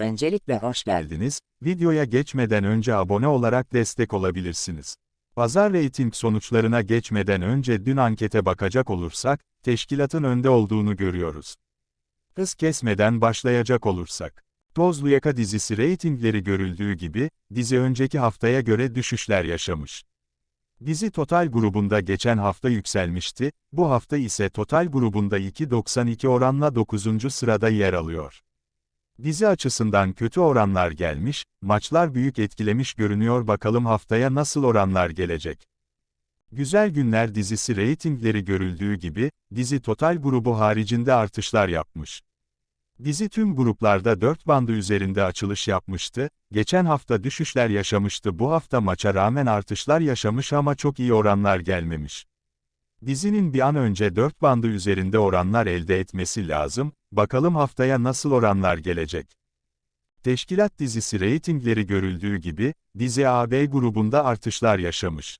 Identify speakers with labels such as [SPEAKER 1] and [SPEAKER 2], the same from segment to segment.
[SPEAKER 1] Öncelikle hoş geldin.
[SPEAKER 2] geldiniz. Videoya geçmeden önce abone olarak destek olabilirsiniz. Pazar reyting sonuçlarına geçmeden önce dün ankete bakacak olursak, teşkilatın önde olduğunu görüyoruz. Hız kesmeden başlayacak olursak. Tozlu Yaka dizisi reytingleri görüldüğü gibi, dizi önceki haftaya göre düşüşler yaşamış. Dizi Total grubunda geçen hafta yükselmişti, bu hafta ise Total grubunda 2.92 oranla 9. sırada yer alıyor. Dizi açısından kötü oranlar gelmiş, maçlar büyük etkilemiş görünüyor bakalım haftaya nasıl oranlar gelecek. Güzel Günler dizisi reytingleri görüldüğü gibi, dizi Total grubu haricinde artışlar yapmış. Dizi tüm gruplarda 4 bandı üzerinde açılış yapmıştı, geçen hafta düşüşler yaşamıştı bu hafta maça rağmen artışlar yaşamış ama çok iyi oranlar gelmemiş. Dizinin bir an önce 4 bandı üzerinde oranlar elde etmesi lazım, bakalım haftaya nasıl oranlar gelecek. Teşkilat dizisi reytingleri görüldüğü gibi, dizi AB grubunda artışlar yaşamış.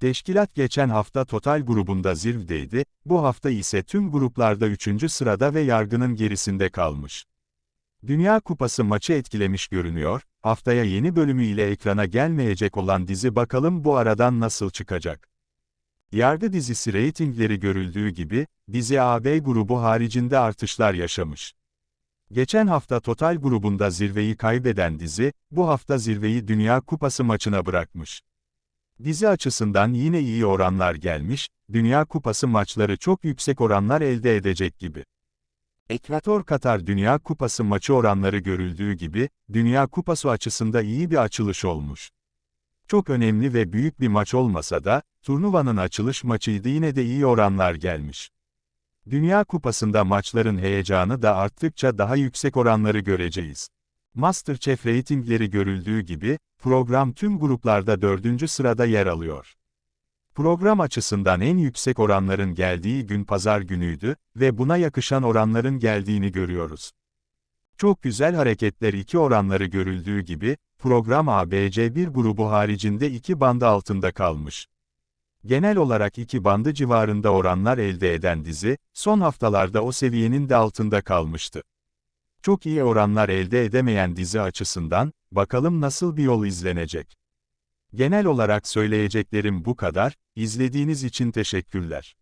[SPEAKER 2] Teşkilat geçen hafta Total grubunda zirvedeydi, bu hafta ise tüm gruplarda 3. sırada ve yargının gerisinde kalmış. Dünya Kupası maçı etkilemiş görünüyor, haftaya yeni bölümü ile ekrana gelmeyecek olan dizi bakalım bu aradan nasıl çıkacak. Yargı dizisi reytingleri görüldüğü gibi, dizi AB grubu haricinde artışlar yaşamış. Geçen hafta Total grubunda zirveyi kaybeden dizi, bu hafta zirveyi Dünya Kupası maçına bırakmış. Dizi açısından yine iyi oranlar gelmiş, Dünya Kupası maçları çok yüksek oranlar elde edecek gibi. Ekvator Katar Dünya Kupası maçı oranları görüldüğü gibi, Dünya Kupası açısında iyi bir açılış olmuş. Çok önemli ve büyük bir maç olmasa da, turnuvanın açılış maçıydı yine de iyi oranlar gelmiş. Dünya Kupası'nda maçların heyecanı da arttıkça daha yüksek oranları göreceğiz. Masterchef reytingleri görüldüğü gibi, program tüm gruplarda dördüncü sırada yer alıyor. Program açısından en yüksek oranların geldiği gün pazar günüydü ve buna yakışan oranların geldiğini görüyoruz. Çok güzel hareketler iki oranları görüldüğü gibi, program ABC1 grubu haricinde iki bandı altında kalmış. Genel olarak iki bandı civarında oranlar elde eden dizi, son haftalarda o seviyenin de altında kalmıştı. Çok iyi oranlar elde edemeyen dizi açısından, bakalım nasıl bir yol izlenecek. Genel olarak söyleyeceklerim bu kadar, izlediğiniz için teşekkürler.